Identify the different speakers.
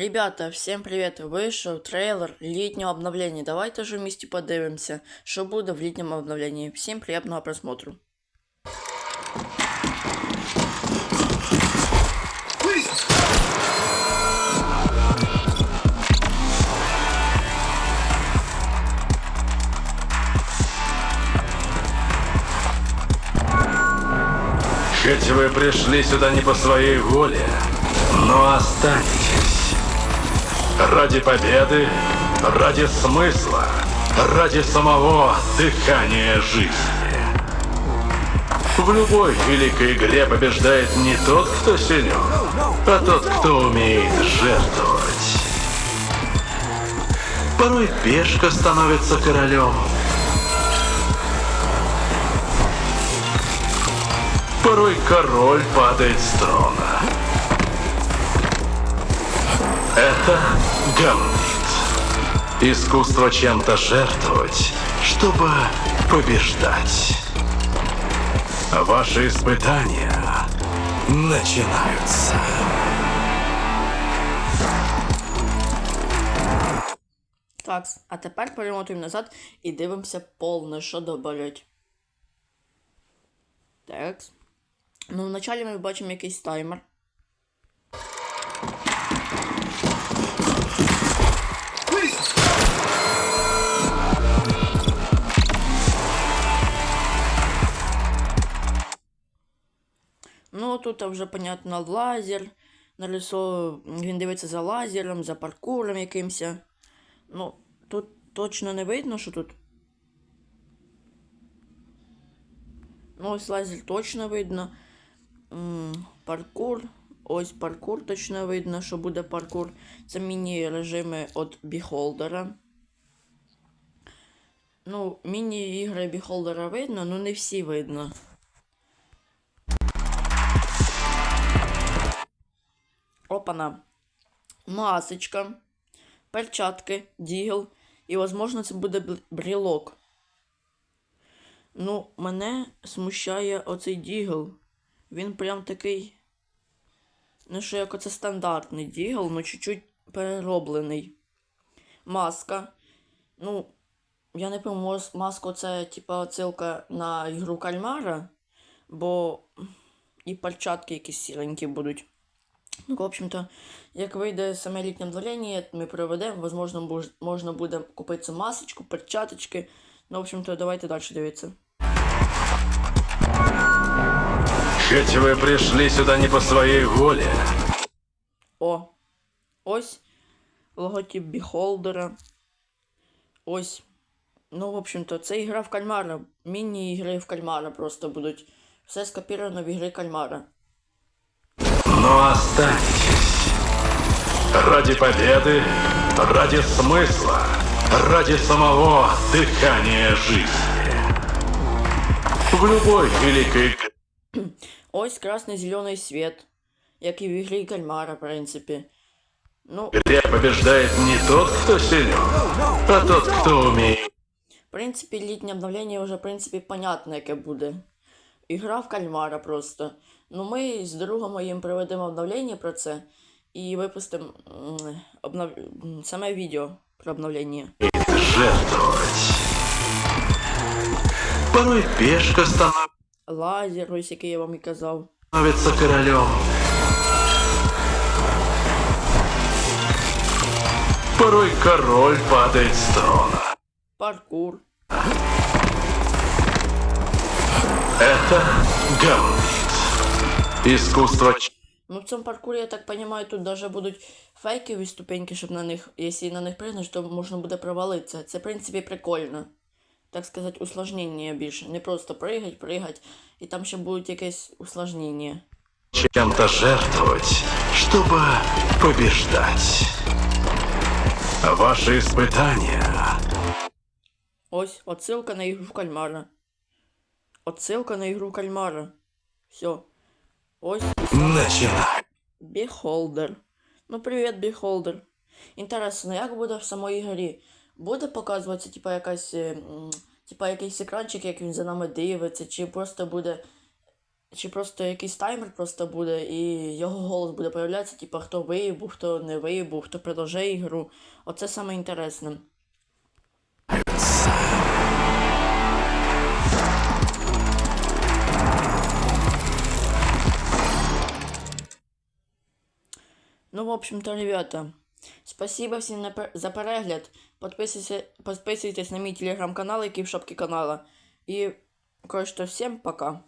Speaker 1: Ребята, всем привет! Вийшов трейлер літнього обновлення. Давайте же вместе подивимося, що буде в літньому обновленні. Всім приємного просмотру.
Speaker 2: Хоть вы пришли сюда не по своей воле, но останетесь. Ради победы, ради смысла, ради самого дыхания жизни. В любой великой игре побеждает не тот, кто силен, а тот, кто умеет жертвовать. Порой пешка становится королем, Порой король падает с трона. Это гамбит. Искусство чем-то жертвовать, чтобы побеждать. Ваши испытания начинаются.
Speaker 1: Так, а тепер перемотуємо назад і дивимося повне, що добавлять. Так. Ну, вначалі ми бачимо якийсь таймер. Тут вже, понятно, лазер. Нарисовував, він дивиться за лазером, за паркуром якимось. Ну, тут точно не видно, що тут. Ну, ось лазер точно видно. Паркур. Ось паркур точно видно, що буде паркур. Це міні-режими від біхолдера. Ну, міні-ігри біхолдера видно, ну не всі видно. Опана. Масочка, перчатки, дігл. І, можливо, це буде брілок. Ну, мене смущає оцей дігл. Він прям такий. Ну, що як оце стандартний дігл, ну чуть-чуть перероблений. Маска. Ну, я не пам'ятаю, маска це типа отсилка на ігру кальмара, бо і перчатки якісь сіренькі будуть. Ну, в общем-то, як вийде саме літнє обновлення, ми проведемо, возможно, можна буде купити масочку, перчаточки. Ну, в общем-то, давайте далі дивитися.
Speaker 2: Хоть вы пришли сюда не по своей воле,
Speaker 1: О, ось логотип біхолдера. Ось. Ну, в общем-то, це ігра в кальмара. Міні-ігри в кальмара просто будуть. Все скопіровано в ігри кальмара.
Speaker 2: но останетесь. Ради победы, ради смысла, ради самого дыхания жизни. В любой великой игре
Speaker 1: Ось красний зелений світ. Як і в ігрі кальмара, в принципі. Ну,
Speaker 2: побеждает не тот, кто силен, а тот, кто умеет.
Speaker 1: в принципі, літнє обновлення вже, в принципі, понятно, яке буде. Ігра в кальмара просто. Ну, ми з другом моїм проведемо обновлення про це і випустимо обнов... саме відео про обновлення.
Speaker 2: жертвовать. Порой пешка
Speaker 1: Лазер, ось який я вам і казав.
Speaker 2: становится королем. Порой король падает с трона.
Speaker 1: Паркур.
Speaker 2: Это гамбит. Искусство ч-
Speaker 1: Ну, в цьому паркурі, я так розумію, тут даже будуть фейкові ступеньки, щоб на них, якщо на них пригнеш, то можна буде провалитися. Це, в принципі, прикольно. Так сказати, усложнення більше. Не просто пригать, пригать, і там ще будуть якесь усложнення.
Speaker 2: чем-то жертвовать, чтобы побеждать. Ваши испытания
Speaker 1: Ось, отсилка на ігру кальмара. Отсилка на ігру кальмара. Все. Ось. Beholder. Ну, привіт, Beholder. Інтересно, як буде в самій грі? Буде показуватися, типа, якась. е, Типа якийсь екранчик, як він за нами дивиться, чи просто буде чи просто якийсь таймер просто буде, і його голос буде появлятися, типу, хто вибув, хто не вибув, хто продовжує ігру. Оце саме інтересне. Ну, в общем-то, ребята, спасибо всім на пер- за перегляд. Подписуйся, подписуйтесь на мій телеграм-канал, який в канала. І, коротше, всім пока.